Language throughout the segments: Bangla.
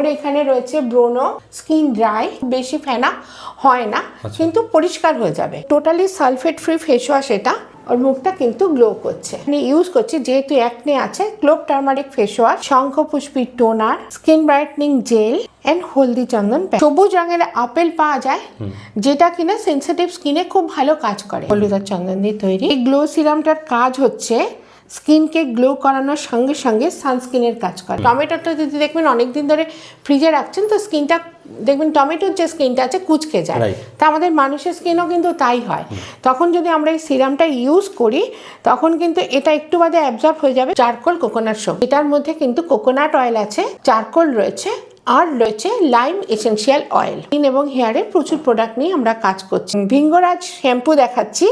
ওর এখানে রয়েছে ব্রোনো স্কিন ড্রাই বেশি ফেনা হয় না কিন্তু পরিষ্কার হয়ে যাবে। Totally sulphate free face wash এটা ওর মুখটা কিন্তু গ্লো করছে। আমি ইউজ করছি যেহেতু একনে আছে clove turmeric face wash Shankhpushpi toner skin brightening gel and Haldi Chandan সবুজ রঙের আপেল পাওয়া যায় যেটা কিনা সেন্সিটিভ স্কিনে খুব ভালো কাজ করে। হলুদ আর চন্দন দিয়ে তৈরি। এই গ্লো সিরামটার কাজ হচ্ছে স্কিনকে গ্লো করানোর সঙ্গে সঙ্গে সানস্ক্রিনের কাজ করে। টমেটোটা যদি দেখবেন অনেকদিন ধরে ফ্রিজে রাখছেন তো স্কিনটা দেখবেন টমেটোর যে স্কিনটা আছে কুচকে যায়। তা আমাদের মানুষের স্কিনও কিন্তু তাই হয়। তখন যদি আমরা এই সিরামটা ইউজ করি তখন কিন্তু এটা একটু বাদে অ্যাবজর্ব হয়ে যাবে। চারকোল কোকোনাট সোপ এটার মধ্যে কিন্তু কোকোনাট অয়েল আছে চারকোল রয়েছে আর রয়েছে লাইম এসেনশিয়াল অয়েল স্কিন এবং হেয়ারে প্রচুর প্রোডাক্ট নিয়ে আমরা কাজ করছি। ভিঙ্গরাজ শ্যাম্পু দেখাচ্ছি।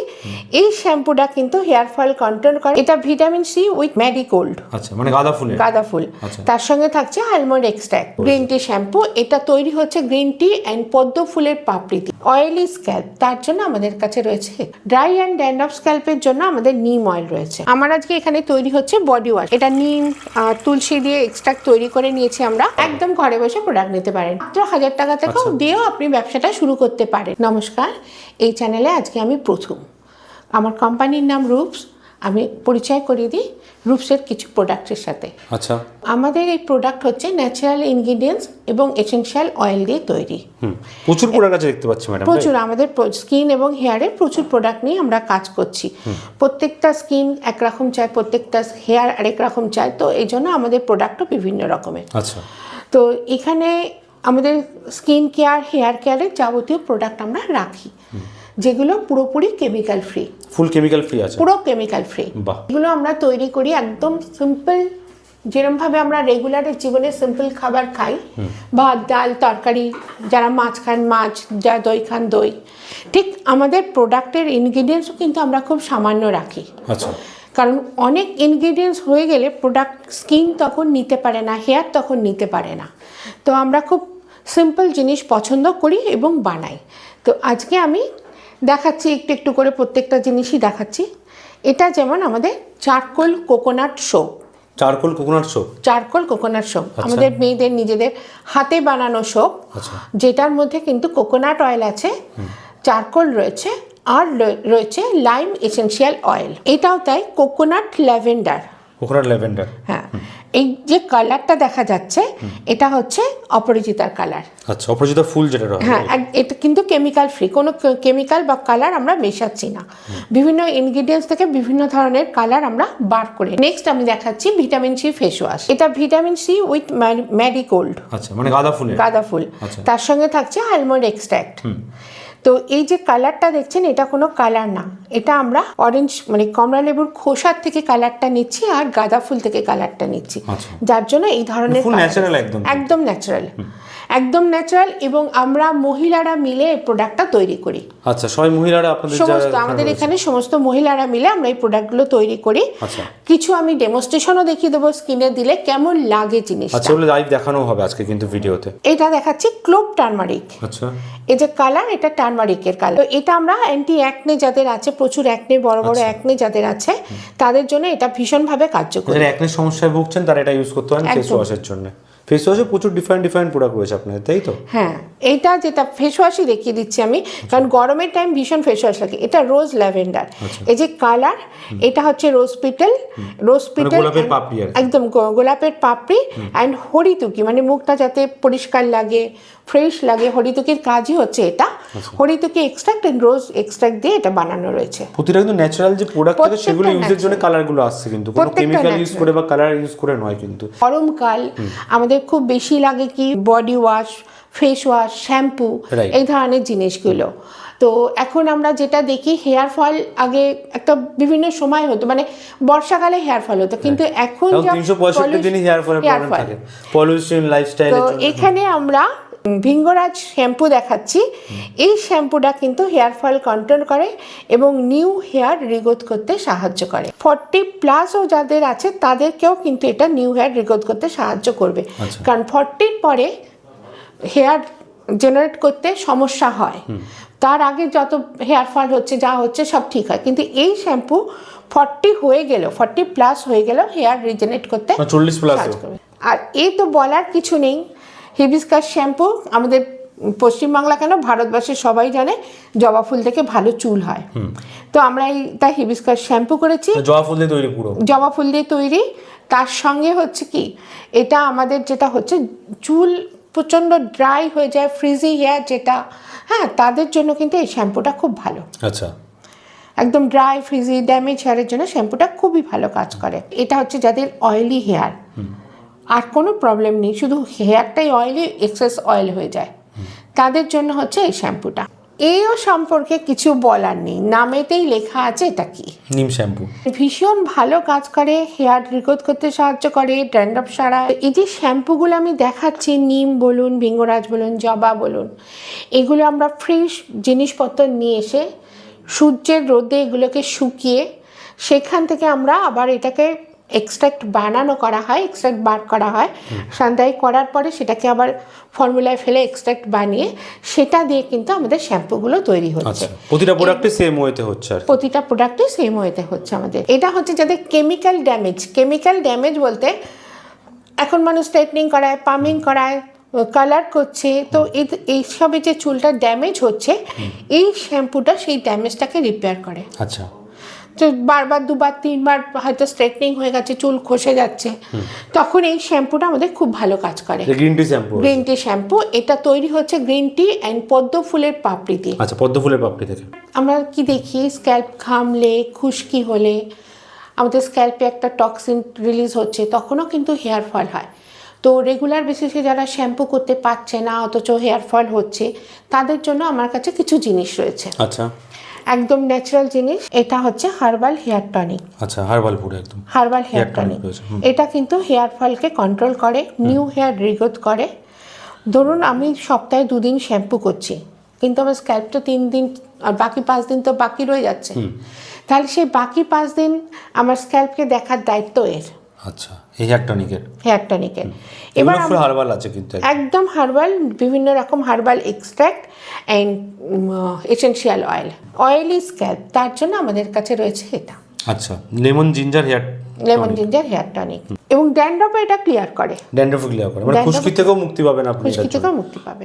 এই শ্যাম্পুটা কিন্তু হেয়ার ফল কন্ট্রোল করে। এটা ভিটামিন সি উইথ ম্যাডিকোল্ড আচ্ছা মানে গাঁদা ফুলের। গাঁদা ফুল। আচ্ছা। তার সঙ্গে থাকছে almond extract green tea shampoo এটা তৈরি হচ্ছে গ্রিন টি অ্যান্ড পদ্ম ফুলের পাপড়িতে। অয়েলি স্ক্যাল্প তার জন্য আমাদের কাছে রয়েছে ড্রাই অ্যান্ড ড্যান্ড্রফ স্ক্যাল্পের জন্য আমাদের নিম অয়েল রয়েছে। আমার আজকে এখানে তৈরি হচ্ছে বডি ওয়াশ এটা নিম তুলসী দিয়ে এক্সট্রাক্ট তৈরি করে নিয়েছি আমরা। একদম ঘরে বসে প্রোডাক্ট নিতে পারেন। মাত্র হাজার টাকা থেকেও দিয়েও আপনি ব্যবসাটা শুরু করতে পারেন। নমস্কার এই চ্যানেলে আজকে আমি প্রথম। আমার কোম্পানির নাম রূপস। আমি পরিচয় করিয়ে দিই রূপসের কিছু প্রোডাক্টের সাথে। আচ্ছা। আমাদের এই প্রোডাক্ট হচ্ছে ন্যাচারাল ইনগ্রিডিয়েন্টস এবং এসেনশিয়াল অয়েল দিয়ে তৈরি। হুম প্রচুর প্রোডাক্ট আছে দেখতে পাচ্ছি ম্যাডাম প্রচুর আমাদের স্কিন এবং হেয়ারের প্রচুর প্রোডাক্ট নিয়ে আমরা কাজ করছি। প্রত্যেকটা স্কিন একরকম চায় প্রত্যেকটা হেয়ার আরেক রকম চায় তো এই জন্য আমাদের প্রোডাক্টও বিভিন্ন রকমের। আচ্ছা। তো এখানে আমাদের স্কিন কেয়ার হেয়ার কেয়ারের যাবতীয় প্রোডাক্ট আমরা রাখি। যেগুলো পুরোপুরি chemical free full chemical free আছে? পুরো কেমিক্যাল ফ্রি এগুলো আমরা তৈরি করি একদম সিম্পল যেরমভাবে আমরা রেগুলারের জীবনে সিম্পল খাবার খাই ভাত ডাল তরকারি যারা মাছ খান মাছ যা দই খান দই। ঠিক আমাদের প্রোডাক্টের ইনগ্রিডিয়েন্টসও কিন্তু আমরা খুব সামান্য রাখি। আচ্ছা। কারণ অনেক ইনগ্রিডিয়েন্টস হয়ে গেলে প্রোডাক্ট স্কিন তখন নিতে পারে না হেয়ার তখন নিতে পারে না। তো আমরা খুব সিম্পল জিনিস পছন্দ করি এবং বানাই। তো আজকে আমি দেখাচ্ছি একটু একটু করে প্রত্যেকটা জিনিসই দেখাচ্ছি। এটা যেমন আমাদের charcoal coconut soap charcoal coconut soap charcoal coconut soap আমাদের মেয়েদের নিজেদের হাতে বানানো সোপ আচ্ছা। যেটার মধ্যে কিন্তু কোকোনাট অয়েল আছে চারকোল রয়েছে আর রয়েছে লাইম এসেনশিয়াল অয়েল এটাও তাই কোকোনাট ল্যাভেন্ডার কোকোনাট ল্যাভেন্ডার হ্যাঁ। এই যে কালারটা দেখা যাচ্ছে এটা হচ্ছে অপরিচিতার কালার আচ্ছা অপরাজিতা ফুল যেটা হ্যাঁ এটা কিন্তু কেমিক্যাল ফ্রি কোনো কেমিক্যাল বা কালার আমরা মেশাচ্ছি না। বিভিন্ন ইনগ্রিডিয়েন্টস থেকে বিভিন্ন ধরনের কালার আমরা বার করে নেক্সট আমি দেখাচ্ছি ভিটামিন সি ফেস ওয়াশ এটা ভিটামিন সি উইথ ম্যারিগোল্ড আচ্ছা মানে গাঁদা ফুলের। গাঁদা ফুল। আচ্ছা। তার সঙ্গে থাকছে আলমন্ড এক্সট্রাক্ট তো এই যে কালারটা দেখছেন এটা কোনো কালার না এটা আমরা অরেঞ্জ মানে কমলা লেবুর খোসার থেকে কালারটা নিচ্ছি আর গাঁদা ফুল থেকে কালারটা নিচ্ছি আচ্ছা। যার জন্য এই ধরনের। একদম। একদম ন্যাচারাল একদম ন্যাচারাল এবং আমরা মহিলারা মিলে এই প্রোডাক্টটা তৈরি করি। আচ্ছা সবাই মহিলারা আপনাদের সমস্ত আমাদের এখানে সমস্ত মহিলারা মিলে আমরা এই প্রোডাক্টগুলো তৈরি করি। আচ্ছা। কিছু আমি ডেমনস্ট্রেশনও দেখিয়ে দেবো স্কিনে দিলে কেমন লাগে জিনিসটা। আচ্ছা ওগুলো লাইভ দেখানো হবে আজকে কিন্তু ভিডিওতে। এটা দেখাচ্ছি ক্লোব টার্মারিক আচ্ছা। এই যে কালার এটা টার্মারিকের কালার তো এটা আমরা অ্যান্টি অ্যাকনে যাদের আছে প্রচুর অ্যাকনে বড় বড় অ্যাকনে যাদের আছে তাদের জন্য এটা ভীষণভাবে কার্যকরী। যারা একনের সমস্যায় ভুগছেন তারা এটা ইউজ করতে পারেন ফেস। ওয়াশের জন্য। ফেস ওয়াশে প্রচুর ডিফারেন্ট ডিফারেন্ট প্রোডাক্ট রয়েছে আপনাদের তাই তো? হ্যাঁ এটা যেটা ফেস ওয়াশই দেখিয়ে দিচ্ছি আমি কারণ গরমের টাইম ভীষণ ফেস ওয়াশ লাগে। এটা রোজ ল্যাভেন্ডার এই যে কালার এটা হচ্ছে রোজ পিটেল রোজ পিটেল গোলাপের পাপড়ি একদম গোলাপের পাপড়ি অ্যান্ড হরিতুকি মানে মুখটা যাতে পরিষ্কার লাগে। ফ্রেশ লাগে হরিতুকির কাজই হচ্ছে এটা। হরিতুকি এক্সট্রাক্ট অ্যান্ড রোজ এক্সট্রাক্ট দিয়ে এটা বানানো রয়েছে। প্রতিটা কিন্তু ন্যাচারাল যে প্রোডাক্ট থাকে সেগুলো ইউজের জন্য কালারগুলো আসছে কিন্তু। কোনো কেমিক্যাল ইউজ করে বা কালার ইউজ করে নয় কিন্তু। গরমকাল আমাদের খুব বেশি লাগে কি body wash face wash shampoo এই ধরনের জিনিসগুলো। তো এখন আমরা যেটা দেখি হেয়ার ফল আগে একটা বিভিন্ন সময় হতো মানে বর্ষাকালে হেয়ার ফল হতো কিন্তু এখন যা পলিউশন লাইফস্টাইল তো এখানে আমরা ভিঙ্গরাজ শ্যাম্পু দেখাচ্ছি। এই শ্যাম্পুটা কিন্তু হেয়ার ফল কন্ট্রোল করে এবং নিউ হেয়ার রিগ্রোথ করতে সাহায্য করে। ফর্টি প্লাসও যাদের আছে তাদেরকেও কিন্তু এটা নিউ হেয়ার রিগ্রোথ করতে সাহায্য করবে। আচ্ছা। কারণ ফর্টির পরে হেয়ার জেনারেট করতে সমস্যা হয়। তার আগে যত হেয়ার ফল হচ্ছে যা হচ্ছে সব ঠিক হয়। কিন্তু এই শ্যাম্পু ফর্টি হয়ে গেল ফর্টি প্লাস হয়ে গেল হেয়ার রিজেনারেট করতে চল্লিশ প্লাস আর এই তো বলার কিছু নেই। হিবিস্কাস শ্যাম্পু আমাদের পশ্চিমবাংলা কেন? ভারতবর্ষের সবাই জানে জবা ফুল থেকে ভালো চুল হয়। তো আমরা এই তাই হিবিস্কাস শ্যাম্পু করেছি। জবা ফুল দিয়ে তৈরি পুরো? জবা ফুল দিয়ে তৈরি। তার সঙ্গে হচ্ছে কি? এটা আমাদের যেটা হচ্ছে চুল প্রচণ্ড ড্রাই হয়ে যায় ফ্রিজি হেয়ার যেটা হ্যাঁ তাদের জন্য কিন্তু এই শ্যাম্পুটা খুব ভালো। আচ্ছা। একদম ড্রাই ফ্রিজি ড্যামেজ হেয়ারের জন্য শ্যাম্পুটা খুবই ভালো কাজ করে। এটা হচ্ছে যাদের অয়েলি হেয়ার আর কোনো প্রবলেম নেই শুধু হেয়ারটাই অয়েলি এক্সেস অয়েল হয়ে যায়। তাদের জন্য হচ্ছে এই শ্যাম্পুটা এও সম্পর্কে কিছু বলার নেই। নামেতেই লেখা আছে এটা কি? নিম শ্যাম্পু ভীষণ ভালো কাজ করে হেয়ার রিগ্রোথ করতে সাহায্য করে ড্যান্ড্রফ সারায়। এই যে শ্যাম্পুগুলো আমি দেখাচ্ছি নিম বলুন ভিঙ্গরাজ বলুন জবা বলুন এগুলো আমরা ফ্রেশ জিনিসপত্র নিয়ে এসে সূর্যের রোদে এগুলোকে শুকিয়ে সেখান থেকে আমরা আবার এটাকে এক্সট্রাক্ট বানানো করা হয় এক্সট্রাক্ট বার করা হয়। সান্দাই করার পরে সেটাকে আবার ফর্মুলায় ফেলে এক্সট্রাক্ট বানিয়ে সেটা দিয়ে কিন্তু আমাদের শ্যাম্পুগুলো তৈরি হচ্ছে। আচ্ছা প্রতিটা প্রোডাক্টে সেম ওয়েতে হচ্ছে আর প্রতিটা প্রোডাক্টে সেম ওয়েতে হচ্ছে আমাদের। এটা হচ্ছে যাদের কেমিক্যাল ড্যামেজ কেমিক্যাল ড্যামেজ বলতে এখন মানুষ স্ট্রেটনিং করায় পামিং করায় কালার করছে তো এই- এইসবে যে চুলটা ড্যামেজ হচ্ছে এই শ্যাম্পুটা সেই ড্যামেজটাকে রিপেয়ার করে। আচ্ছা। বারবার দুবার তিনবার হয়তো স্ট্রেটনিং হয়ে গেছে চুল খসে যাচ্ছে। তখন এই শ্যাম্পুটা আমাদের খুব ভালো কাজ করে। Green tea shampoo green tea shampoo এটা তৈরি হচ্ছে গ্রিন টি অ্যান্ড পদ্ম ফুলের পাপড়ি দিয়ে। আচ্ছা পদ্ম ফুলের পাপড়ি থেকে। আমরা কি দেখি? স্ক্যাল্প ঘামলে খুশকি হলে আমাদের স্ক্যাল্পে একটা টক্সিন রিলিজ হচ্ছে তখনও কিন্তু হেয়ার ফল হয়। তো রেগুলার বেসিসে যারা শ্যাম্পু করতে পারছে না অথচ হেয়ার ফল হচ্ছে তাদের জন্য আমার কাছে কিছু জিনিস রয়েছে। আচ্ছা। একদম ন্যাচারাল জিনিস এটা হচ্ছে হার্বাল হেয়ার টনিক আচ্ছা হার্বাল পুরো একদম। হার্বাল হেয়ার টনিক এটা কিন্তু হেয়ার ফলকে কন্ট্রোল করে নিউ হেয়ার রিগ্রোথ করে। ধরুন আমি সপ্তাহে দুদিন শ্যাম্পু করছি কিন্তু আমার স্ক্যাল্প তো তিন দিন আর বাকি পাঁচ দিন তো বাকি রয়ে যাচ্ছে। তাহলে সেই বাকি পাঁচ দিন আমার স্ক্যাল্পকে দেখার দায়িত্ব এর। আচ্ছা এই হেয়ার টনিকের হেয়ার টনিকের এবার হার্বাল আছে কিন্তু একদম। হার্বাল বিভিন্ন রকম herbal extract and essential oil oily scalp তার জন্য আমাদের কাছে রয়েছে এটা। আচ্ছা lemon ginger hair lemon ginger hair tonic এবং ড্যান্ড্রফ এটা ক্লিয়ার করে। ড্যান্ড্রফ ক্লিয়ার করে। মানে খুশকি থেকেও মুক্তি পাবেন আপনি খুশকি থেকেও মুক্তি পাবে।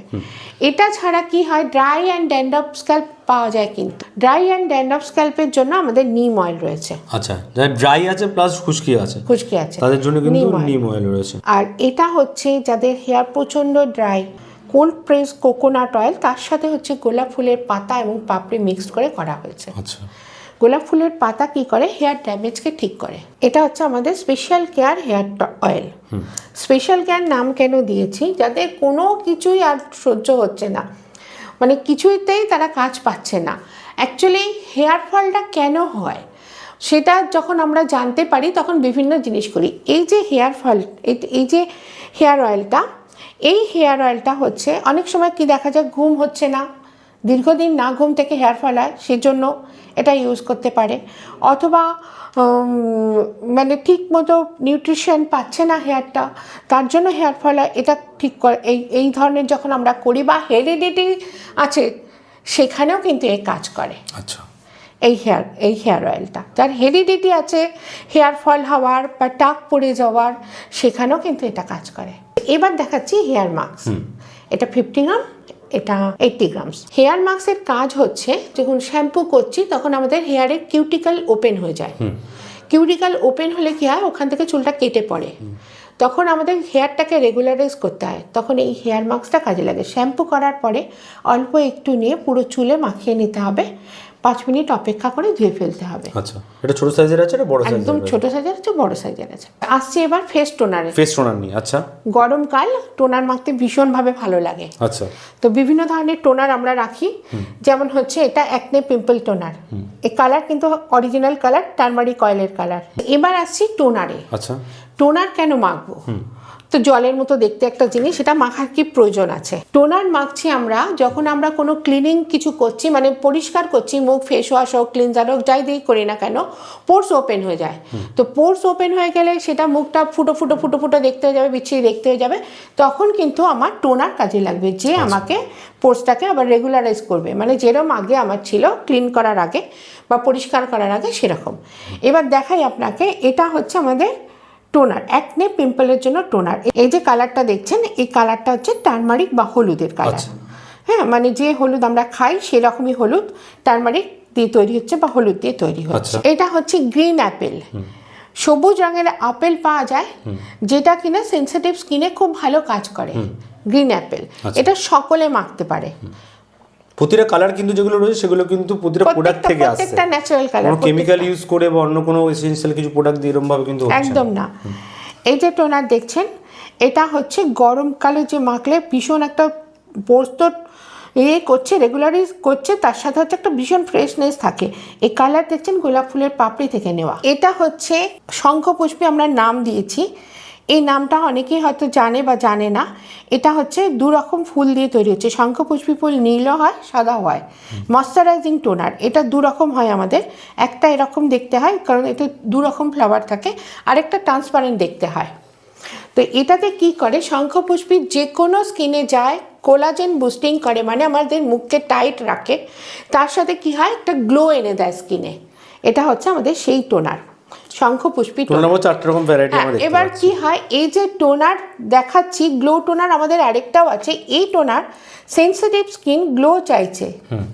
এটা ছাড়া কি হয়? ড্রাই অ্যান্ড ড্যান্ড্রফ স্ক্যাল্প পাওয়া যায় কিন্তু। ড্রাই অ্যান্ড ড্যান্ড্রফ স্ক্যাল্পের জন্য আমাদের নিম অয়েল রয়েছে। আচ্ছা ড্রাই আছে প্লাস খুশকি আছে। খুশকি আছে। তাদের জন্য কিন্তু নিম অয়েল রয়েছে। আর এটা হচ্ছে যাদের হেয়ার প্রচণ্ড dry cold press coconut oil তার সাথে হচ্ছে গোলাপ ফুলের পাতা এবং পাপড়ি মিক্সড করে করা হয়েছে। আচ্ছা। গোলাপ ফুলের পাতা কি করে? হেয়ার ড্যামেজকে ঠিক করে? এটা হচ্ছে আমাদের special care hair oil special care নাম কেন দিয়েছি? যাদের কোনো কিছুই আর সহ্য হচ্ছে না। মানে কিছুতেই তারা কাজ পাচ্ছে না। অ্যাকচুয়ালি হেয়ার ফলটা কেন হয়? সেটা যখন আমরা জানতে পারি তখন বিভিন্ন জিনিস করি। এই যে হেয়ার ফল এই- এই যে হেয়ার অয়েলটা এই হেয়ার অয়েলটা হচ্ছে অনেক সময় কি দেখা যায় ঘুম হচ্ছে না। দীর্ঘদিন না ঘুম থেকে হেয়ার ফল হয় সেজন্য এটা ইউজ করতে পারে। অথবা মানে ঠিক মতো নিউট্রিশন পাচ্ছে না হেয়ারটা তার জন্য হেয়ার ফল হয় এটা ঠিক করে এই এই ধরনের যখন আমরা করি বা হেরিডিটি আছে সেখানেও কিন্তু এ কাজ করে। আচ্ছা। এই হেয়ার এই হেয়ার অয়েলটা যার হেরিডিটি আছে হেয়ার ফল হওয়ার বা টাক পড়ে যাওয়ার সেখানেও কিন্তু এটা কাজ করে। এবার দেখাচ্ছি হেয়ার মাস্ক। এটা ফিফটি গ্রাম এটা এইটটি গ্রামস হেয়ার মাস্কের কাজ হচ্ছে যখন শ্যাম্পু করছি তখন আমাদের হেয়ারে কিউটিক্যাল ওপেন হয়ে যায়। কিউটিক্যাল ওপেন হলে কি হয়? ওখান থেকে চুলটা কেটে পড়ে। তখন আমাদের হেয়ারটাকে রেগুলারাইজ করতে হয়। তখন এই হেয়ার মাস্কটা কাজে লাগে। শ্যাম্পু করার পরে অল্প একটু নিয়ে পুরো চুলে মাখিয়ে নিতে হবে। পাঁচ মিনিট অপেক্ষা করে ধুয়ে ফেলতে হবে। আচ্ছা এটা ছোট সাইজের আছে না বড় একদম সাইজের ছোট সাইজের আছে বড় সাইজের আছে। আসছে এবার ফেস টোনারে ফেস টোনার নিয়ে আচ্ছা। গরমকাল টোনার মাখতে ভীষণভাবে ভালো লাগে। আচ্ছা। তো বিভিন্ন ধরনের টোনার আমরা রাখি। যেমন হচ্ছে এটা একনে পিম্পল টোনার এই কালার কিন্তু অরিজিনাল কালার টার্মারিক অয়েলের কালার এবার আসছি টোনারে আচ্ছা। টোনার কেন মাখবো? তো জলের মতো দেখতে একটা জিনিস সেটা মাখার কি প্রয়োজন আছে? টোনার মাখছি আমরা যখন আমরা কোনো ক্লিনিং কিছু করছি মানে পরিষ্কার করছি মুখ ফেস ওয়াশ হোক ক্লিনজার হোক যাই দিয়েই করি না কেন পোর্স ওপেন হয়ে যায়। তো পোর্স ওপেন হয়ে গেলে সেটা মুখটা ফুটো ফুটো ফুটো ফুটো দেখতে হয়ে যাবে বিচ্ছিরি দেখতে হয়ে যাবে তখন কিন্তু আমার টোনার কাজে লাগবে যে আমাকে পোর্সটাকে আবার রেগুলারাইজ করবে। মানে যেরকম আগে আমার ছিল ক্লিন করার আগে বা পরিষ্কার করার আগে সেরকম। এবার দেখাই আপনাকে এটা হচ্ছে আমাদের টোনার একনে পিম্পলের জন্য টোনার। এই যে কালারটা দেখছেন এই কালারটা হচ্ছে টার্মারিক বা হলুদের কালার। আচ্ছা। হ্যাঁ মানে যে হলুদ আমরা খাই সেরকমই হলুদ টার্মারিক দিয়ে তৈরি হচ্ছে বা হলুদ দিয়ে তৈরি হচ্ছে। আচ্ছা। এটা হচ্ছে গ্রিন অ্যাপেল। সবুজ রঙের আপেল পাওয়া যায় যেটা কিনা সেন্সিটিভ স্কিনে খুব ভালো কাজ করে। Green apple. আচ্ছা। এটা সকলে মাখতে পারে। প্রতিটা কালার কিন্তু যেগুলো রয়েছে সেগুলো কিন্তু প্রতিটা প্রোডাক্ট থেকে আসছে। প্রত্যেকটা ন্যাচারাল কালার কোনো কেমিক্যাল ইউজ করে বা অন্য কোনো এসেনশিয়াল কিছু প্রোডাক্ট দিয়ে এরকম ভাবে কিন্তু একদম না। এই যে টোনার দেখছেন এটা হচ্ছে গরমকালে যে মাখলে ভীষণ একটা পোস্ত ইয়ে করছে রেগুলারই করছে তার সাথে হচ্ছে একটা ভীষণ ফ্রেশনেস থাকে। এই কালার দেখছেন গোলাপ ফুলের পাপড়ি থেকে নেওয়া। এটা হচ্ছে শঙ্খপুষ্পী আমরা নাম দিয়েছি। এই নামটা অনেকেই হয়তো জানে বা জানে না। এটা হচ্ছে দু রকম ফুল দিয়ে তৈরি হচ্ছে। শঙ্খপুষ্পী ফুল নীলও হয় সাদা হয়। ময়শ্চারাইজিং টোনার, এটা দু রকম হয় আমাদের। একটা এরকম দেখতে হয়, কারণ এতে দু রকম ফ্লাওয়ার থাকে। আরেকটা ট্রান্সপারেন্ট দেখতে হয়। তো এটাতে কি করে? শঙ্খপুষ্পী যে কোনো স্কিনে যায়, কোলাজেন বুস্টিং করে মানে আমাদের মুখকে টাইট রাখে। তার সাথে কি হয়? একটা গ্লো এনে দেয় স্কিনে। এটা হচ্ছে আমাদের সেই টোনার। শঙ্খপুষ্পী চারটে রকম ভ্যারাইটি এবার কি হয়? এই যে টোনার দেখাচ্ছি গ্লো টোনার আমাদের আরেকটাও আছে। এই টোনার সেন্সিটিভ স্কিন গ্লো চাইছে।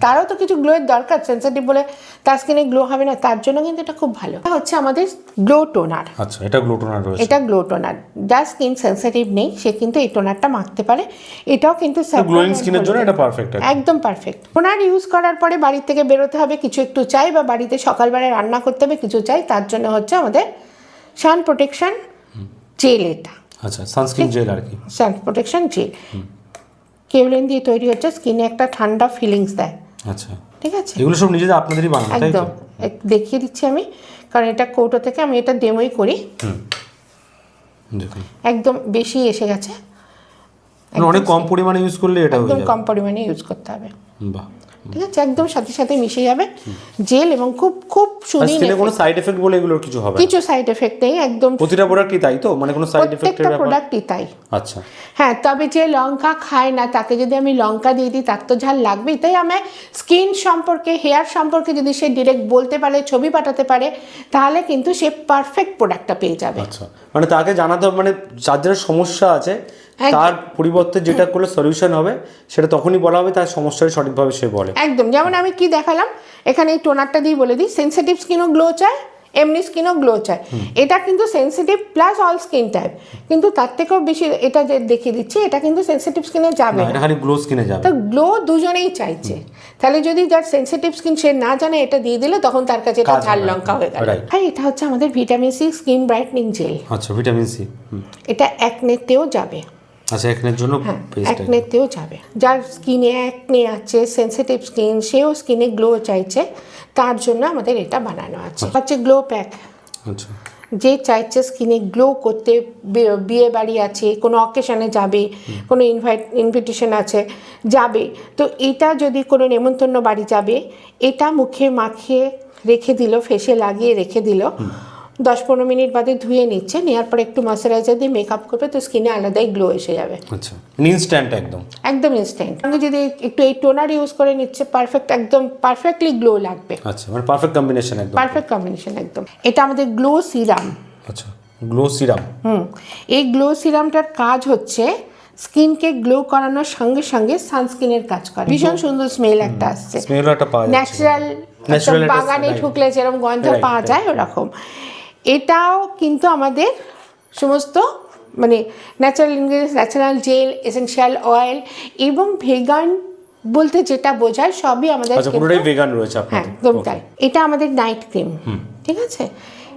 তারও তো কিছু গ্লোয়ের দরকার সেন্সিটিভ বলে তার স্কিনে গ্লো হবে না তার জন্য কিন্তু এটা খুব ভালো। এটা হচ্ছে আমাদের গ্লো টোনার। আচ্ছা এটা গ্লো টোনার রয়েছে। এটা গ্লো টোনার। যার স্কিন সেন্সিটিভ নেই সে কিন্তু এই টোনারটা মাখতে পারে। এটাও কিন্তু গ্লোয়িং স্কিনের জন্য এটা পারফেক্ট একদম পারফেক্ট টোনার ইউজ করার পরে বাড়ি থেকে বেরোতে হবে কিছু একটু চাই বা বাড়িতে সকালবেলা রান্না করতে হবে কিছু চাই তার জন্য হচ্ছে আমাদের সান প্রোটেকশন জেল এটা। আচ্ছা সানস্ক্রিন জেল আর কি। সান প্রোটেকশন জেল কেউলেন দিয়ে তৈরি হচ্ছে স্কিনে একটা ঠান্ডা ফিলিংস দেয়। আচ্ছা। ঠিক আছে? এগুলো সব নিজেদের আপনাদেরই বানানো তাই একদম। এক- দেখিয়ে দিচ্ছি আমি কারণ এটা কৌটো থেকে আমি এটা ডেমোই করি। একদম বেশি এসে গেছে। মানে অনেক কম পরিমাণে ইউজ করলে এটা একদম কম পরিমাণে ইউজ করতে হবে। বাহ। ঠিক আছে? একদম সাথে সাথে মিশে যাবে। জেল এবং খুব খুব আর সুদিন কোনো সাইড এফেক্ট বলে এগুলোর কিছু হবে কিছু সাইড এফেক্ট নেই একদম প্রতিটা প্রোডাক্টই তাই তো? মানে কোনো সাইড এফেক্টের প্রত্যেকটা প্রোডাক্টই তাই। আচ্ছা। হ্যাঁ তবে যে লঙ্কা খায় না তাকে যদি আমি লঙ্কা দিয়ে দিই তার তো ঝাল লাগবেই। তাই আমার স্কিন সম্পর্কে হেয়ার সম্পর্কে যদি সে ডিরেক্ট বলতে পারে ছবি পাঠাতে পারে তাহলে কিন্তু সে পারফেক্ট প্রোডাক্টটা পেয়ে যাবে। আচ্ছা। মানে তাকে জানাতে মানে যার যার সমস্যা আছে। তার পরিবর্তে যেটা করলে সলিউশন হবে সেটা তখনই বলা হবে তার সমস্যাটা সঠিকভাবে সে বলে। একদম যেমন আমি কি দেখালাম এখানে এই টোনারটা দিয়ে বলে দিই সেন্সিটিভ স্কিনও গ্লো চায় এমনি স্কিনও গ্লো চায়। এটা কিন্তু sensitive plus all skin type কিন্তু তার থেকেও বেশি এটা যে দেখিয়ে দিচ্ছি এটা কিন্তু সেন্সিটিভ স্কিনে যাবে না খালি গ্লো স্কিনে যাবে। তো গ্লো দুজনেই চাইছে। তাহলে যদি যার সেন্সিটিভ স্কিন সে না জানে এটা দিয়ে দিলে তখন তার কাছে এটা ঝাল লঙ্কা হয়ে গেল। হ্যাঁ এটা হচ্ছে আমাদের vitamin C skin brightening gel আচ্ছা ভিটামিন সি এটা একনেতেও যাবে। আচ্ছা একনের জন্য একনেতেও যাবে। যার স্কিনে একনে আছে সেন্সিটিভ স্কিন সেও স্কিনে গ্লো চাইছে তার জন্য আমাদের এটা বানানো আছে। হচ্ছে গ্লো প্যাক আচ্ছা। যে চাইছে স্কিনে গ্লো করতে বিয়ে বাড়ি আছে কোনো অকেশনে যাবে কোনো ইনভাইট ইনভিটেশন আছে যাবে। তো এটা যদি কোনো নেমন্তন্ন বাড়ি যাবে এটা মুখে মাখিয়ে রেখে দিল ফেসে লাগিয়ে রেখে দিল দশ পনেরো মিনিট বাদে ধুয়ে নিচ্ছে নেওয়ার পর একটু ময়শ্চারাইজার দিয়ে মেকআপ করবে তো স্কিনে আলাদাই গ্লো এসে যাবে। আচ্ছা ইনস্ট্যান্ট একদম? একদম ইনস্ট্যান্ট সঙ্গে যদি একটু এই টোনার ইউজ করে নিচ্ছে পারফেক্ট একদম পারফেক্টলি গ্লো লাগবে। আচ্ছা মানে পারফেক্ট কম্বিনেশন একদম। পারফেক্ট কম্বিনেশন একদম। এটা আমাদের গ্লো সিরাম আচ্ছা গ্লো সিরাম হুম এই গ্লো সিরামটার কাজ হচ্ছে স্কিনকে গ্লো করানোর সঙ্গে সঙ্গে সানস্ক্রিনের কাজ করে। ভীষণ সুন্দর স্মেল একটা আসছে। স্মেলও একটা পাওয়া যাচ্ছে। ন্যাচারাল বাগানে ঢুকলে যেরকম গন্ধ পাওয়া যায় ওরকম। এটাও কিন্তু আমাদের সমস্ত মানে natural ingredients natural gel essential oil এবং ভেগান বলতে যেটা বোঝায় সবই আমাদের আচ্ছা পুরোটাই ভেগান রয়েছে হ্যাঁ একদম তাই। এটা আমাদের নাইট ক্রিম ঠিক আছে?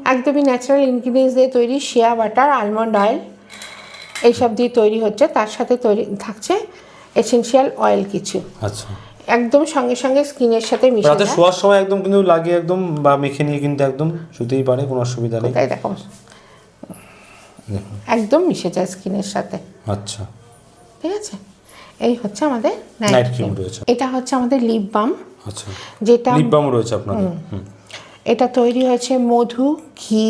একদমই ন্যাচারাল ইনগ্রিডিয়েন্টস দিয়ে তৈরি শিয়া বাটার আলমন্ড অয়েল এইসব দিয়ে তৈরি হচ্ছে। তার সাথে তৈরি থাকছে এসেনশিয়াল অয়েল কিছু। আচ্ছা। একদম সঙ্গে সঙ্গে স্কিনের সাথে মিশে রাতে শোয়ার সময় একদম কিন্তু লাগিয়ে একদম বা মেখে নিয়ে কিন্তু একদম শুতেই পারে কোনো অসুবিধা নেই। তাই দেখো? একদম মিশে যায় স্কিনের সাথে। আচ্ছা। ঠিক আছে? এই হচ্ছে আমাদের নাইট ক্রিম রয়েছে। এটা হচ্ছে আমাদের লিপ বাম আচ্ছা। যেটা লিপ বামও রয়েছে আপনাদের। এটা তৈরি হয়েছে মধু ঘি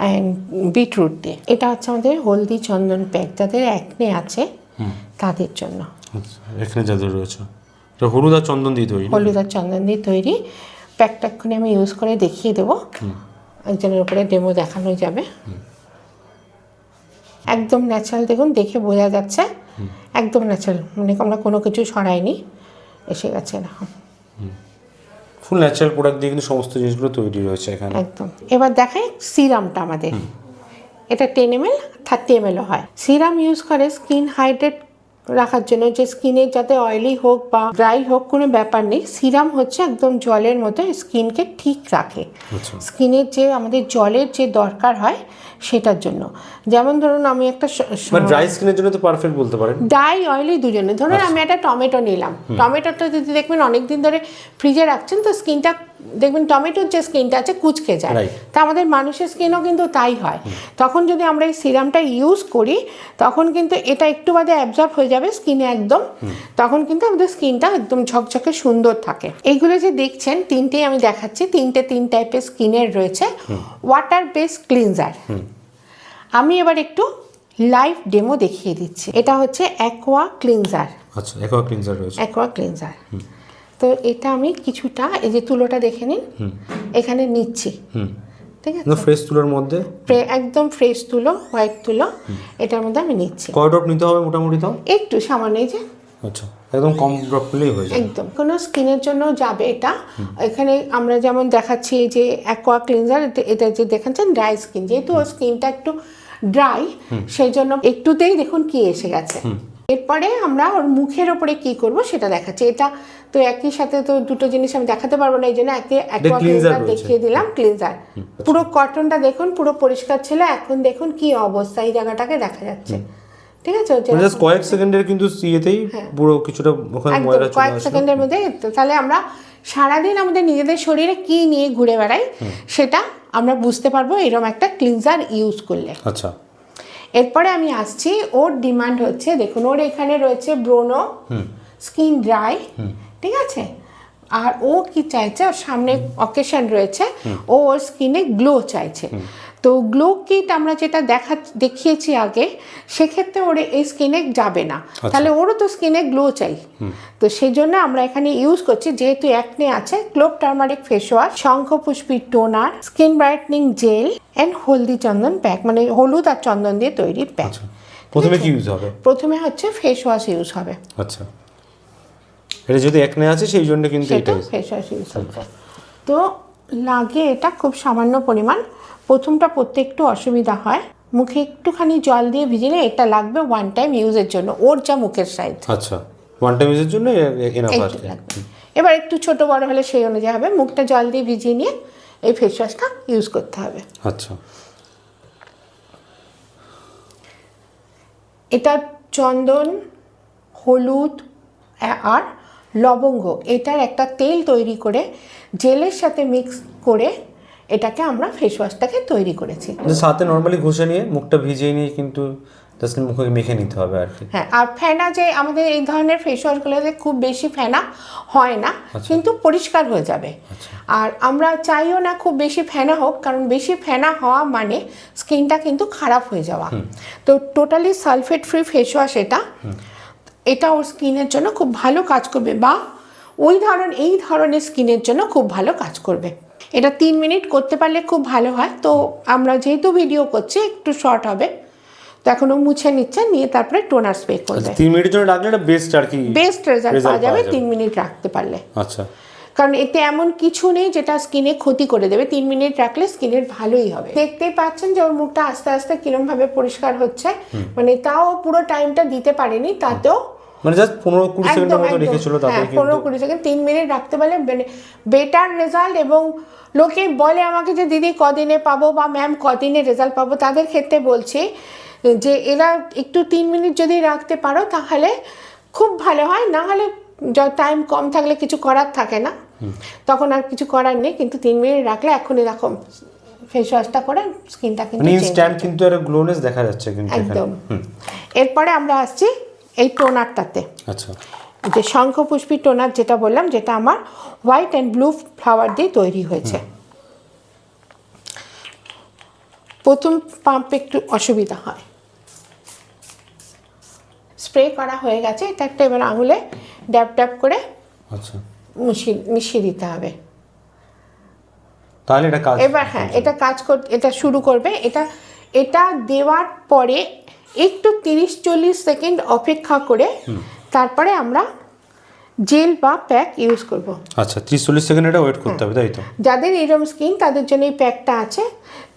অ্যান্ড বিটরুট দিয়ে। এটা হচ্ছে আমাদের হলদি চন্দন প্যাক যাদের একনে আছে তাদের জন্য। আচ্ছা যাদের রয়েছে। এটা হলুদ আর চন্দন দিয়ে তৈরি? হলুদ আর চন্দন দিয়ে তৈরি। প্যাকটা এক্ষুনি আমি ইউজ করে দেখিয়ে দেবো। একজনের উপরে ডেমো দেখানো যাবে। একদম ন্যাচারাল দেখুন দেখে বোঝা যাচ্ছে। একদম ন্যাচারাল মানে আমরা কোনো কিছু সরাইনি এসে গেছে এরকম। ফুল ন্যাচারাল প্রোডাক্ট দিয়ে কিন্তু সমস্ত জিনিসগুলো তৈরি রয়েছে এখানে। একদম। এবার দেখাই সিরামটা আমাদের। এটা ten M L thirty M LO হয়। সিরাম ইউজ করে স্কিন হাইড্রেট রাখার জন্য। যে স্কিনের যাতে অয়েলি হোক বা ড্রাই হোক কোনো ব্যাপার নেই। সিরাম হচ্ছে একদম জলের মতো স্কিনকে ঠিক রাখে। আচ্ছা। স্কিনের যে আমাদের জলের যে দরকার হয় সেটার জন্য। যেমন ধরুন আমি একটা মানে ড্রাই স্কিনের জন্য তো পারফেক্ট বলতে পারেন। ডাই অয়েলি দুজনে। ধরুন আমি একটা টমেটো নিলাম। টমেটোটা যদি দেখবেন অনেক দিন ধরে ফ্রিজে রাখছেন তো স্কিনটা দেখবেন টমেটোর যে স্কিনটা আছে কুচকে যায়। তা আমাদের মানুষের স্কিনও কিন্তু তাই হয়। তখন যদি আমরা এই সিরামটা ইউজ করি তখন কিন্তু এটা একটু বাদে অ্যাবজর্ব হয়ে যাবে স্কিনে একদম। তখন কিন্তু আমাদের স্কিনটা একদম ঝকঝকে সুন্দর থাকে। এইগুলো যে দেখছেন তিনটেই আমি দেখাচ্ছি। তিনটে তিন টাইপের স্কিনের রয়েছে। ওয়াটার বেস ক্লিনজার আমি এবার একটু লাইভ ডেমো দেখিয়ে দিচ্ছি। এটা হচ্ছে অ্যাকোয়া ক্লিনজার আচ্ছা অ্যাকোয়া ক্লিনজার রয়েছে। অ্যাকোয়া ক্লিনজার তো এটা আমি কিছুটা এই যে তুলোটা দেখে নিন। এখানে নিচ্ছি। হুম। ঠিক আছে? ফ্রেশ তুলোর মধ্যে? একদম ফ্রেশ তুলো হোয়াইট তুলো এটার মধ্যে আমি নিচ্ছি। কয় ড্রপ নিতে হবে মোটামুটি তাও? একটু সামান্য এই যে। আচ্ছা একদম কম ড্রপ নিলেই হয়ে যায় একদম কোনো স্কিনের জন্য যাবে এটা। এখানে আমরা যেমন দেখাচ্ছি এই যে অ্যাকোয়া ক্লিনজার এটা যে দেখাচ্ছেন ড্রাই স্কিন যেহেতু স্কিনটা একটু ড্রাই সেই জন্য একটুতেই দেখুন কি এসে গেছে। এরপরে আমরা ওর মুখের ওপরে কি করব সেটা দেখাচ্ছি। এটা তো একই সাথে তো দুটো জিনিস আমি দেখাতে পারব না এই জন্য একে ক্লিনজার দেখিয়ে দিলাম ক্লিনজার পুরো কটনটা দেখুন পুরো পরিষ্কার ছিল। এখন দেখুন কি অবস্থা এই জায়গাটাকে দেখা যাচ্ছে। ঠিক আছে? ওর যে- জাস্ট কয়েক সেকেন্ডের কিন্তু ইয়েতেই পুরো কিছুটা ওখানে ময়লা চলে কয়েক সেকেন্ডের মধ্যে। তাহলে আমরা সারাদিন আমাদের নিজেদের শরীরে কি নিয়ে ঘুরে বেড়াই সেটা আমরা বুঝতে পারব এরকম একটা ক্লিনজার ইউজ করলে। আচ্ছা। এরপরে আমি আসছি ওর ডিমান্ড হচ্ছে দেখুন ওর এখানে রয়েছে ব্রোনো স্কিন ড্রাই ঠিক আছে? আর ও কি চাইছে ওর সামনে অকেশন রয়েছে ও ওর স্কিনে গ্লো চাইছে। তো গ্লো কিট আমরা যেটা দেখা দেখিয়েছি আগে সেক্ষেত্রে ওর এই স্কিনে যাবে না। তাহলে ওরও তো স্কিনে গ্লো চাই। তো সেই জন্য আমরা এখানে ইউজ করছি যেহেতু একনে আছে clove turmeric face wash Shankhpushpi toner skin brightening gel and Haldi Chandan pack মানে হলুদ আর চন্দন দিয়ে তৈরি প্যাক আচ্ছা। প্রথমে কি ইউজ হবে? প্রথমে হচ্ছে ফেস ওয়াশ ইউজ হবে। আচ্ছা। এটা যদি একনে আছে সেই জন্য কিন্তু এটা ফেস ওয়াশ ইউজ হচ্ছে তো লাগে এটা খুব সামান্য পরিমাণ। প্রথমটা পড়তে একটু অসুবিধা হয়। মুখে একটুখানি জল দিয়ে ভিজিয়ে এটা লাগবে ওয়ান টাইম ইউজের জন্য ওর যা মুখের সাইজ আচ্ছা ওয়ান টাইম ইউজের জন্য এবার একটু ছোট বড় হলে সেই অনুযায়ী হবে। মুখটা জল দিয়ে ভিজিয়ে নিয়ে এই ফেস ওয়াশটা ইউজ করতে হবে। আচ্ছা। এটা চন্দন হলুদ আর লবঙ্গ এটার একটা তেল তৈরি করে জেলের সাথে মিক্স করে এটাকে আমরা ফেস ওয়াশটাকে তৈরি করেছি। সাথে নর্মালি ঘষে নিয়ে মুখটা ভিজিয়ে নিয়ে কিন্তু জাস্ট মুখে মেখে নিতে হবে আর কি। হ্যাঁ আর ফেনা যে আমাদের এই ধরনের ফেস ওয়াশগুলোতে খুব বেশি ফেনা হয় না কিন্তু পরিষ্কার হয়ে যাবে। আর আমরা চাইও না খুব বেশি ফেনা হোক কারণ বেশি ফেনা হওয়া মানে স্কিনটা কিন্তু খারাপ হয়ে যাওয়া। তো totally sulphate free face wash এটা এটা ওর স্কিনের জন্য খুব ভালো কাজ করবে বা ওই ধরন এই ধরনের স্কিনের জন্য খুব ভালো কাজ করবে। এটা তিন মিনিট করতে পারলে খুব ভালো হয়। তো আমরা যেহেতু ভিডিও করছি একটু শর্ট হবে। তো এখন ও মুছে নিচ্ছে নিয়ে তারপরে টোনার স্প্রে করবে। আচ্ছা, তিন মিনিটের জন্য রাখলে এটা বেস্ট আর কি বেস্ট রেজাল্ট পাওয়া যাবে। তিন মিনিট রাখতে পারলে। আচ্ছা। কারণ এতে এমন কিছু নেই যেটা স্কিনে ক্ষতি করে দেবে। তিন মিনিট রাখলে স্কিনের ভালোই হবে। দেখতেই পাচ্ছেন যে ওর মুখটা আস্তে আস্তে কিরম ভাবে পরিষ্কার হচ্ছে। মানে তাও পুরো টাইমটা দিতে পারেনি তাতেও মানে জাস্ট পনেরো কুড়ি সেকেন্ডের মতো রেখেছিল তাতে হ্যাঁ পনেরো কুড়ি সেকেন্ড তিন মিনিট রাখতে পারলে বেটার রেজাল্ট এবং লোকে বলে আমাকে যে দিদি কদিনে পাবো বা ম্যাম কদিনে রেজাল্ট পাবো? তাদের ক্ষেত্রে বলছি যে এরা একটু তিন মিনিট যদি রাখতে পারো তাহলে খুব ভালো হয়। না হলে টাইম কম থাকলে কিছু করার থাকে না। তখন আর কিছু করার নেই কিন্তু তিন মিনিট রাখলে এখন এরকম ফেস ওয়াশটা করে স্কিনটা কিন্তু মানে ইনস্ট্যান্ট কিন্তু একটা গ্লোনেস দেখা যাচ্ছে কিন্তু একদম। এরপরে আমরা আসছি এই টোনারটাতে আচ্ছা। যে শঙ্খপুষ্পী টোনার যেটা বললাম যেটা আমার হোয়াইট অ্যান্ড ব্লু ফ্লাওয়ার দিয়ে তৈরি হয়েছে। প্রথম পাম্প একটু অসুবিধা হয়। স্প্রে করা হয়ে গেছে এটা একটা এবার আঙুলে ড্যাপ ড্যাপ করে আচ্ছা। মিশিয়ে মিশিয়ে দিতে হবে। তাহলে এটা কাজ এবার হ্যাঁ এটা কাজ কর এটা শুরু করবে। এটা এটা দেওয়ার পরে একটু তিরিশ চল্লিশ সেকেন্ড অপেক্ষা করে তারপরে আমরা জেল বা প্যাক ইউজ করব। আচ্ছা ত্রিশ চল্লিশ সেকেন্ড এটা ওয়েট করতে হবে তাই তো? যাদের এরম স্কিন তাদের জন্য এই প্যাকটা আছে।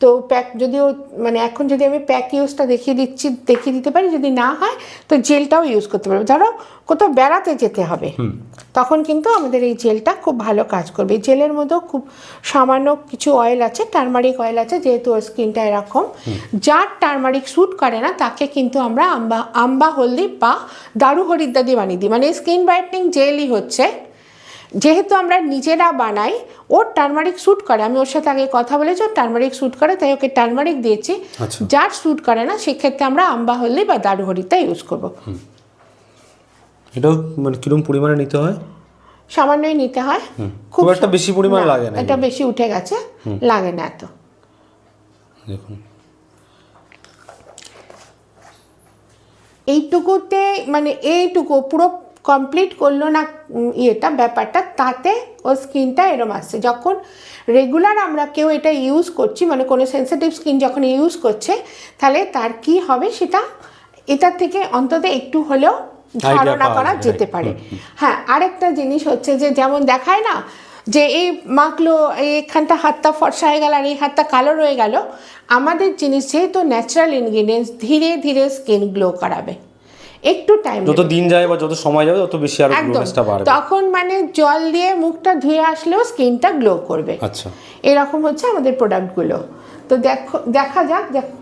তো প্যাক যদিও মানে এখন যদি আমি প্যাক ইউজটা দেখিয়ে দিচ্ছি দেখিয়ে দিতে পারি যদি না হয় তো জেলটাও ইউজ করতে পারব। ধরো কোথাও বেড়াতে যেতে হবে তখন কিন্তু আমাদের এই জেলটা খুব ভালো কাজ করবে। জেলের মধ্যেও খুব সামান্য কিছু অয়েল আছে টার্মারিক অয়েল আছে যেহেতু ওর স্কিনটা এরকম। যার টার্মারিক স্যুট করে না তাকে কিন্তু আমরা আম্বা আম্বা হলদি বা দারু হরিদ্রা দিয়ে বানিয়ে দিই। মানে স্কিন ব্রাইটনিং জেলই হচ্ছে। যেহেতু আমরা নিজেরা বানাই ওর টার্মারিক স্যুট করে। আমি ওর সাথে আগে কথা বলেছি ওর টার্মারিক স্যুট করে তাই ওকে টার্মারিক দিয়েছি। আচ্ছা। যার স্যুট করে না সেক্ষেত্রে আমরা আম্বা হলদি বা দারু হরিদ্রা ইউজ করব এটাও মানে কীরকম পরিমাণে নিতে হয়? সামান্যই নিতে হয়। খুব একটা বেশি পরিমাণ লাগে না এটা বেশি উঠে গেছে লাগে না এত। দেখুন। এইটুকুতে মানে এইটুকু পুরো কমপ্লিট করল না ইয়েটা ব্যাপারটা তাতে ও স্কিনটা এরম আসছে। যখন রেগুলার আমরা কেউ এটা ইউজ করছি মানে কোনো সেন্সিটিভ স্কিন যখন ইউজ করছে তাহলে তার কি হবে সেটা এটার থেকে অন্তত একটু হলেও ধারণা করা যেতে পারে। হ্যাঁ আরেকটা জিনিস হচ্ছে যে যেমন দেখায় না যে এই মাখলো এইখানটা হাতটা ফর্সা হয়ে গেল আর এই হাতটা কালো রয়ে গেল আমাদের জিনিস যেহেতু ন্যাচারাল ইনগ্রিডিয়েন্টস ধীরে ধীরে স্কিন গ্লো করাবে। একটু টাইম যত দিন যায় বা যত সময় যাবে তত বেশি আরও গ্লোনেসটা বাড়বে। তখন মানে জল দিয়ে মুখটা ধুয়ে আসলেও স্কিনটা গ্লো করবে। আচ্ছা। এরকম হচ্ছে আমাদের প্রোডাক্টগুলো তো দেখো দেখা যাক দেখো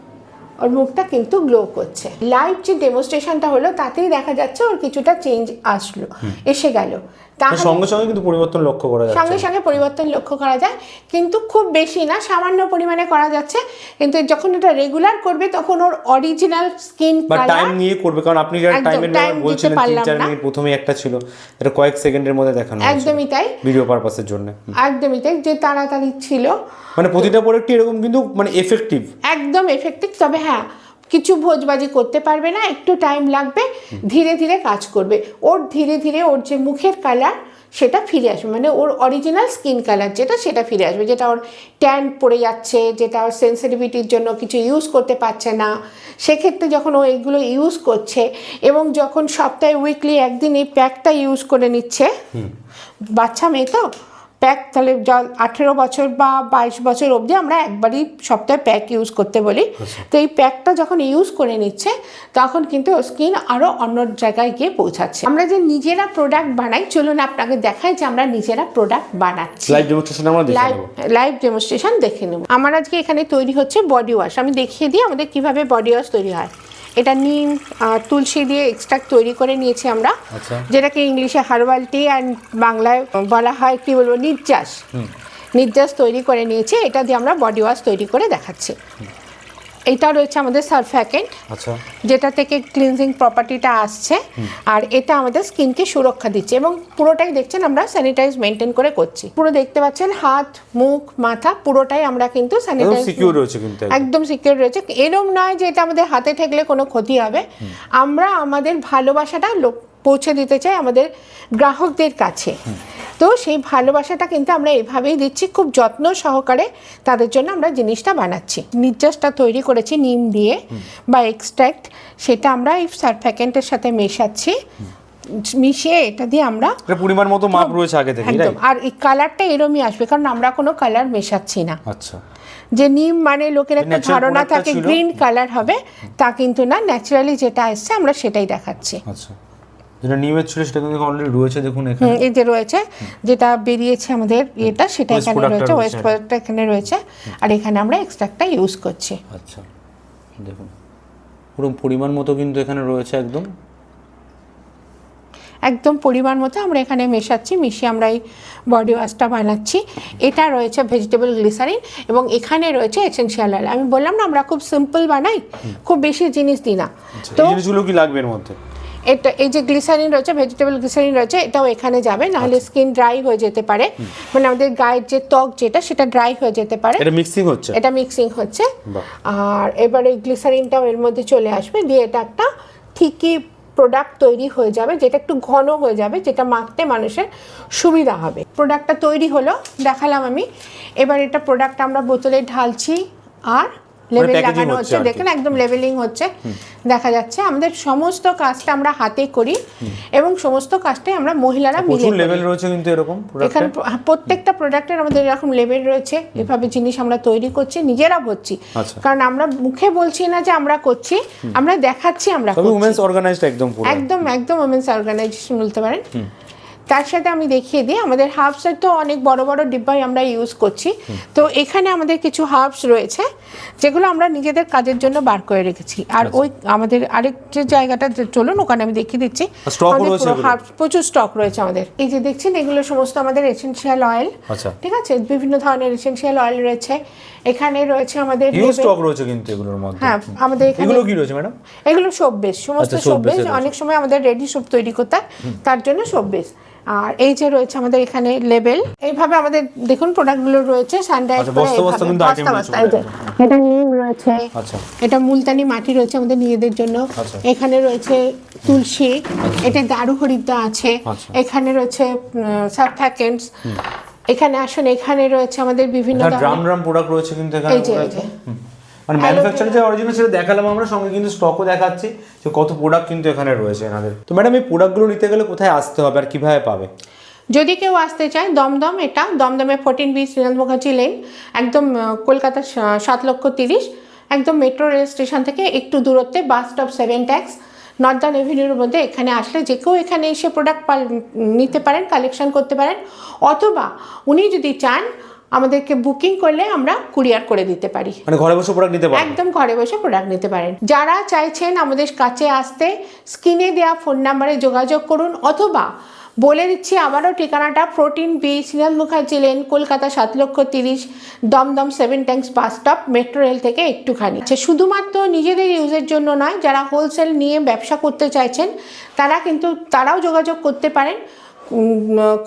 ওর মুখটা কিন্তু গ্লো করছে। লাইভ যে ডেমোস্ট্রেশনটা হলো তাতেই দেখা যাচ্ছে ওর কিছুটা চেঞ্জ আসলো। এসে গেল। সঙ্গে সঙ্গে কিন্তু পরিবর্তন লক্ষ্য করা যাচ্ছে। সঙ্গে সঙ্গে পরিবর্তন লক্ষ্য করা যায়। কিন্তু খুব বেশি না সামান্য পরিমাণে করা যাচ্ছে। কিন্তু যখন এটা রেগুলার করবে তখন ওর অরিজিনাল স্কিন বা টাইম নিয়ে করবে কারণ আপনি একদম, টাইমের ব্যাপারে বলছিলেন তিন চার মিনিট প্রথমে একটা ছিল এটা কয়েক সেকেন্ডের মধ্যে দেখানো একদমই তাই। ভিডিও পারপাসের জন্য। একদমই তাই যে তাড়াতাড়ি ছিল। মানে প্রতিটা প্রোডাক্টই এরকম কিন্তু মানে এফেক্টিভ একদম এফেক্টিভ তবে হ্যাঁ কিছু ভোজবাজি করতে পারবে না একটু টাইম লাগবে ধীরে ধীরে কাজ করবে। ওর ধীরে ধীরে ওর যে মুখের কালার সেটা ফিরে আসবে মানে ওর অরিজিনাল স্কিন কালার যেটা সেটা ফিরে আসবে যেটা ওর ট্যান পড়ে যাচ্ছে যেটা ওর সেন্সিটিভিটির জন্য কিছু ইউজ করতে পারছে না। সেক্ষেত্রে যখন ও এগুলো ইউজ করছে এবং যখন সপ্তাহে উইকলি একদিন এই প্যাকটা ইউজ করে নিচ্ছে বাচ্চা মেয়ে তো প্যাক তাহলে আঠেরো বছর বা বাইশ বছর অবধি আমরা একবারই সপ্তাহে প্যাক ইউজ করতে বলি। তো এই প্যাকটা যখন ইউজ করে নিচ্ছে তখন কিন্তু স্কিন আরও অন্য জায়গায় গিয়ে পৌঁছাচ্ছে। আমরা যে নিজেরা প্রোডাক্ট বানাই চলুন আপনাকে দেখাই যে আমরা নিজেরা প্রোডাক্ট বানাচ্ছি। লাইভ ডেমনস্ট্রেশন আমরা লাইভ লাইভ ডেমনস্ট্রেশন দেখে নেব। আমার আজকে এখানে তৈরি হচ্ছে বডি ওয়াশ আমি দেখিয়ে দিই আমাদের কীভাবে বডি ওয়াশ তৈরি হয়। এটা নিম তুলসী দিয়ে এক্সট্রাক্ট তৈরি করে নিয়েছি আমরা আচ্ছা। যেটাকে ইংলিশে হার্বাল টি অ্যান্ড বাংলায় বলা হয় কি বলব নির্যাস। নির্যাস তৈরি করে নিয়েছি এটা দিয়ে আমরা বডি ওয়াশ তৈরি করে দেখাচ্ছি। এটা রয়েছে আমাদের সার্ফ্যাকেন্ট আচ্ছা। যেটা থেকে ক্লিনজিং প্রপার্টিটা আসছে। আর এটা আমাদের স্কিনকে সুরক্ষা দিচ্ছে এবং পুরোটাই দেখছেন আমরা স্যানিটাইজ মেনটেন করে করছি। পুরো দেখতে পাচ্ছেন হাত মুখ মাথা পুরোটাই আমরা কিন্তু স্যানিটাইজ সিকিউর রয়েছে কিন্তু একদম। একদম সিকিউর রয়েছে। এরম নয় যে এটা আমাদের হাতে ঠেকলে কোনো ক্ষতি হবে। আমরা আমাদের ভালোবাসাটা লোক পৌঁছে দিতে চাই আমাদের গ্রাহকদের কাছে। তো সেই ভালোবাসাটা কিন্তু আমরা এভাবেই দিচ্ছি খুব যত্ন সহকারে তাদের জন্য আমরা জিনিসটা বানাচ্ছি। নির্যাসটা তৈরি করেছি নিম দিয়ে বা এক্সট্রাক্ট সেটা আমরা এই সার্ফ্যাকেন্টের সাথে মেশাচ্ছি। মিশিয়ে এটা দিয়ে আমরা পরিমাণ মতো মাপ রয়েছে আগে থেকে একদম। আর এই কালারটা এরমই আসবে কারণ আমরা কোনো কালার মেশাচ্ছি না। আচ্ছা। যে নিম মানে লোকের একটা ধারণা থাকে। গ্রিন কালার হবে তা কিন্তু না ন্যাচারালি যেটা আসছে আমরা সেটাই দেখাচ্ছি। আচ্ছা। যেটা নিয়মের ছিল সেটা কিন্তু অলরেডি রয়েছে দেখুন এখানে। এই যে রয়েছে যেটা বেরিয়েছে আমাদের এটা সেটা এখানে রয়েছে ওয়েস্ট প্রোডাক্টটা এখানে রয়েছে। আর এখানে আমরা এক্সট্রাক্টটা ইউজ করছি। আচ্ছা দেখুন। পুরো পরিমাণ মতো কিন্তু এখানে রয়েছে একদম। একদম পরিমাণ মতো আমরা এখানে মেশাচ্ছি মিশিয়ে আমরা এই বডি ওয়াশটা বানাচ্ছি। এটা রয়েছে ভেজিটেবল গ্লিসারিন এবং এখানে রয়েছে এসেনশিয়াল অয়েল আমি বললাম না আমরা খুব সিম্পল বানাই খুব বেশি জিনিস দিই না। আচ্ছা, তো জিনিসগুলো কি লাগবে এর মধ্যে? এটা এই যে গ্লিসারিন রয়েছে ভেজিটেবল গ্লিসারিন রয়েছে এটাও এখানে যাবে নাহলে আচ্ছা। স্কিন ড্রাই হয়ে যেতে পারে। মানে আমাদের গায়ের যে ত্বক যেটা সেটা ড্রাই হয়ে যেতে পারে। এটা মিক্সিং হচ্ছে? এটা মিক্সিং হচ্ছে। আর এবারে গ্লিসারিনটাও এর মধ্যে চলে আসবে দিয়ে এটা একটা ঠিকই প্রোডাক্ট তৈরি হয়ে যাবে যেটা একটু ঘন হয়ে যাবে যেটা মাখতে মানুষের সুবিধা হবে। প্রোডাক্টটা তৈরি হলো দেখালাম আমি। এবার এটা প্রোডাক্ট আমরা বোতলে ঢালছি আর মানে লাগানো হচ্ছে। দেখেন একদম লেবেলিং হচ্ছে। দেখা যাচ্ছে আমাদের সমস্ত কাজটা আমরা হাতে করি এবং সমস্ত কাজটাই আমরা মহিলারা মিলে লেভেল রয়েছে কিন্তু এরকম এখানে প্রত্যেকটা প্রোডাক্টের আমাদের এরকম লেভেল রয়েছে এভাবে জিনিস আমরা তৈরি করছি নিজেরা করছি। আচ্ছা। কারণ আমরা মুখে বলছি না যে আমরা করছি আমরা দেখাচ্ছি আমরা। উমেন্স অর্গানাইজড একদম একদম একদম ওমেন্স অর্গানাইজেশন বলতে পারেন। তার সাথে আমি দেখিয়ে দিই আমাদের হার্বসের তো অনেক বড় বড় ডিব্বাই আমরা ইউজ করছি। তো এখানে আমাদের কিছু হার্বস রয়েছে যেগুলো আমরা নিজেদের কাজের জন্য বার করে রেখেছি। আর আচ্ছা। ওই আমাদের আরেক যে জায়গাটা চলুন ওখানে আমি দেখিয়ে দিচ্ছি। herbs প্রচুর স্টক রয়েছে আমাদের। এই যে দেখছেন এগুলো সমস্ত আমাদের এসেনশিয়াল অয়েল আচ্ছা। ঠিক আছে? বিভিন্ন ধরনের এসেনশিয়াল অয়েল রয়েছে। এখানে রয়েছে আমাদের স্টক রয়েছে কিন্তু এগুলোর মধ্যে। হ্যাঁ আমাদের এখানে এগুলো কি রয়েছে ম্যাডাম? এগুলো সোপ সমস্ত আচ্ছা। অনেক সময় আমাদের রেডি সোপ তৈরি করতে তার জন্য সোপ বেস আর এই যে রয়েছে আমাদের এখানে লেবেল এইভাবে আমাদের দেখুন প্রোডাক্টগুলো রয়েছে আচ্ছা, এটা নিম রয়েছে। আচ্ছা। এটা মুলতানি মাটি রয়েছে আমাদের নিজেদের জন্য। আচ্ছা। এখানে রয়েছে তুলসী এটা দারু হরিদ্রা আছে। এখানে রয়েছে সাবফ্যাকেন্টস এখানে আসুন এখানে রয়েছে আমাদের বিভিন্ন ড্রাম ড্রাম প্রোডাক্ট রয়েছে কিন্তু এখানে। মানে ম্যানুফ্যাকচার যে অরিজিনাল সেটা দেখালাম আমরা সঙ্গে কিন্তু স্টকও দেখাচ্ছি যে কত প্রোডাক্ট কিন্তু এখানে রয়েছে এনাদের। তো ম্যাডাম এই প্রোডাক্টগুলো নিতে গেলে কোথায় আসতে হবে আর কীভাবে পাবে? যদি কেউ আসতে চায় দমদম এটা দমদমে fourteen B Shrinath Mukherjee lane একদম কলকাতা সাত লক্ষ তিরিশ একদম মেট্রো রেল স্টেশন থেকে একটু দূরত্বে bus stop seven tanks northern এভিনিউর মধ্যে এখানে আসলে যে কেউ এখানে এসে প্রোডাক্ট নিতে পারেন কালেকশন করতে পারেন অথবা উনি যদি চান আমাদেরকে বুকিং করলে আমরা কুরিয়ার করে দিতে পারি। মানে ঘরে বসে প্রোডাক্ট নিতে পারবে একদম ঘরে বসে প্রোডাক্ট নিতে পারেন। যারা চাইছেন আমাদের কাছে আসতে স্ক্রিনে দেওয়া ফোন নাম্বারে যোগাযোগ করুন অথবা বলে দিচ্ছি আবারও ঠিকানাটা fourteen B Shrinath Mukherjee lane Kolkata সাত লক্ষ তিরিশ Dum Dum seven tanks bus stop metro rail থেকে একটুখানি। শুধুমাত্র নিজেদের ইউজের জন্য নয় যারা হোলসেল নিয়ে ব্যবসা করতে চাইছেন তারা কিন্তু তারাও যোগাযোগ করতে পারেন।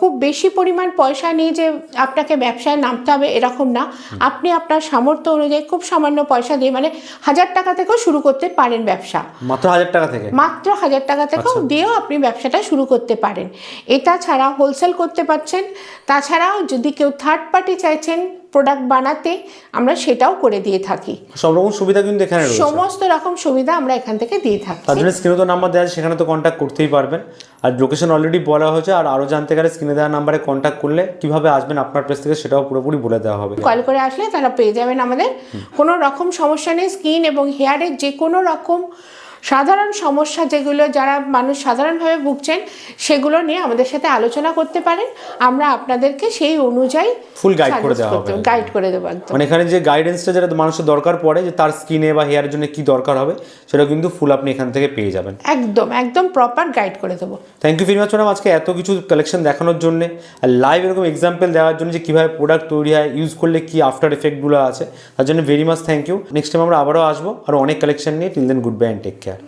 খুব বেশি পরিমাণ পয়সা নিয়ে যে আপনাকে ব্যবসায় নামতে হবে এরকম না। আপনি আপনার সামর্থ্য অনুযায়ী খুব সামান্য পয়সা দিয়ে মানে হাজার টাকা থেকেও শুরু করতে পারেন ব্যবসা। মাত্র হাজার টাকা থেকে? মাত্র হাজার টাকা থেকেও দিয়েও আপনি ব্যবসাটা শুরু করতে পারেন। এটা ছাড়া হোলসেল করতে পারছেন। তাছাড়াও যদি কেউ থার্ড পার্টি চাইছেন প্রোডাক্ট বানাতে আমরা সেটাও করে দিয়ে থাকি। সব রকম সুবিধা কিন্তু এখানে রয়েছে। সমস্ত রকম সুবিধা আমরা এখান থেকে দিয়ে থাকি। তার জন্য স্ক্রিনে তো নাম্বার দেওয়া আছে সেখানে তো কন্ট্যাক্ট করতেই পারবেন। আর লোকেশন অলরেডি বলা হয়েছে আর আরও জানতে গেলে স্ক্রিনে দেওয়া নাম্বারে কন্ট্যাক্ট করলে কীভাবে আসবেন আপনার প্লেস থেকে সেটাও পুরোপুরি বলে দেওয়া হবে। কল করে আসলে তারা পেয়ে যাবেন আমাদের। কোনো রকম সমস্যা নেই স্কিন এবং হেয়ারের যে কোনো রকম সাধারণ সমস্যা যেগুলো যারা মানুষ সাধারণভাবে ভুগছেন সেগুলো নিয়ে আমাদের সাথে আলোচনা করতে পারেন। আমরা আপনাদেরকে সেই অনুযায়ী ফুল গাইড করে দেওয়া হবে। গাইড করে দেবো মানে এখানে যে গাইডেন্সটা যেটা মানুষের দরকার পড়ে যে তার স্কিনে বা হেয়ারের জন্য কি দরকার হবে সেটা কিন্তু ফুল আপনি এখান থেকে পেয়ে যাবেন। একদম একদম প্রপার গাইড করে দেবো। Thank you very much madam আজকে এত কিছু কালেকশন দেখানোর জন্য আর লাইভ এরকম এক্সাম্পল দেওয়ার জন্য যে কীভাবে প্রোডাক্ট তৈরি হয় ইউজ করলে কি আফটার এফেক্টগুলো আছে তার জন্য very much thank you next time আমরা আবারও আসব আর অনেক কালেকশন নিয়ে। Till then good bye and take care